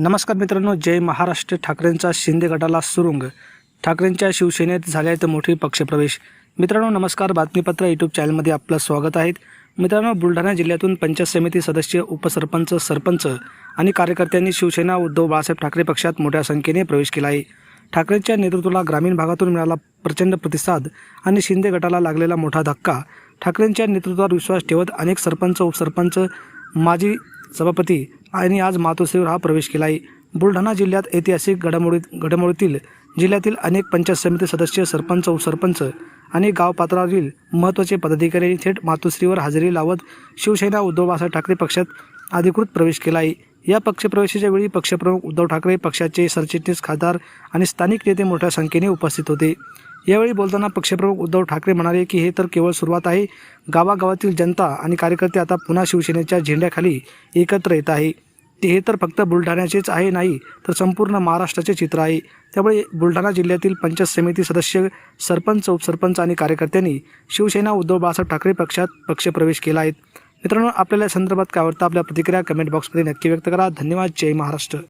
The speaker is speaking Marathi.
नमस्कार मित्रांनो जय महाराष्ट्र. ठाकरेंचा शिंदे गटाला सुरुंग. ठाकरेंच्या शिवसेनेत झाल्यात मोठी पक्षप्रवेश. मित्रांनो नमस्कार. बातमीपत्र यूट्यूब चॅनलमध्ये आपलं स्वागत आहे. मित्रांनो बुलढाणा जिल्ह्यातून पंचायत समिती सदस्य उपसरपंच सरपंच आणि कार्यकर्त्यांनी शिवसेना उद्धव बाळासाहेब ठाकरे पक्षात मोठ्या संख्येने प्रवेश केला आहे. ठाकरेंच्या नेतृत्वाला ग्रामीण भागातून मिळाला प्रचंड प्रतिसाद आणि शिंदे गटाला लागलेला मोठा धक्का. ठाकरेंच्या नेतृत्वावर विश्वास ठेवत अनेक सरपंच उपसरपंच माजी सभापती आणि आज मातोश्रीवर हा प्रवेश केला आहे. बुलढाणा जिल्ह्यात ऐतिहासिक घडामोडीत घडामोडीतील जिल्ह्यातील अनेक पंचायत समिती सदस्य सरपंच उपसरपंच आणि गाव महत्त्वाचे पदाधिकारी थेट मातोश्रीवर हजेरी लावत शिवसेना उद्धव बाळासाहेब ठाकरे पक्षात अधिकृत प्रवेश केला आहे. या पक्षप्रवेशाच्या वेळी पक्षप्रमुख उद्धव ठाकरे पक्षाचे सरचिटणीस खासदार आणि स्थानिक नेते मोठ्या संख्येने उपस्थित होते. यावेळी बोलताना पक्षप्रमुख उद्धव ठाकरे म्हणाले की हे तर केवळ सुरुवात आहे. गावागावातील जनता आणि कार्यकर्ते आता पुन्हा शिवसेनेच्या झेंड्याखाली एकत्र येत आहे. ते हे तर फक्त बुलढाण्याचेच आहे नाही तर संपूर्ण महाराष्ट्राचे चित्र आहे. त्यामुळे बुलढाणा जिल्ह्यातील पंचायत समिती सदस्य सरपंच उपसरपंच आणि कार्यकर्त्यांनी शिवसेना उद्धव बाळासाहेब ठाकरे पक्षात पक्षप्रवेश केला आहे. मित्रांनो आपल्याला संदर्भात काय वाटतं? आपल्या प्रतिक्रिया कमेंट बॉक्समध्ये नक्की व्यक्त करा. धन्यवाद. जय महाराष्ट्र.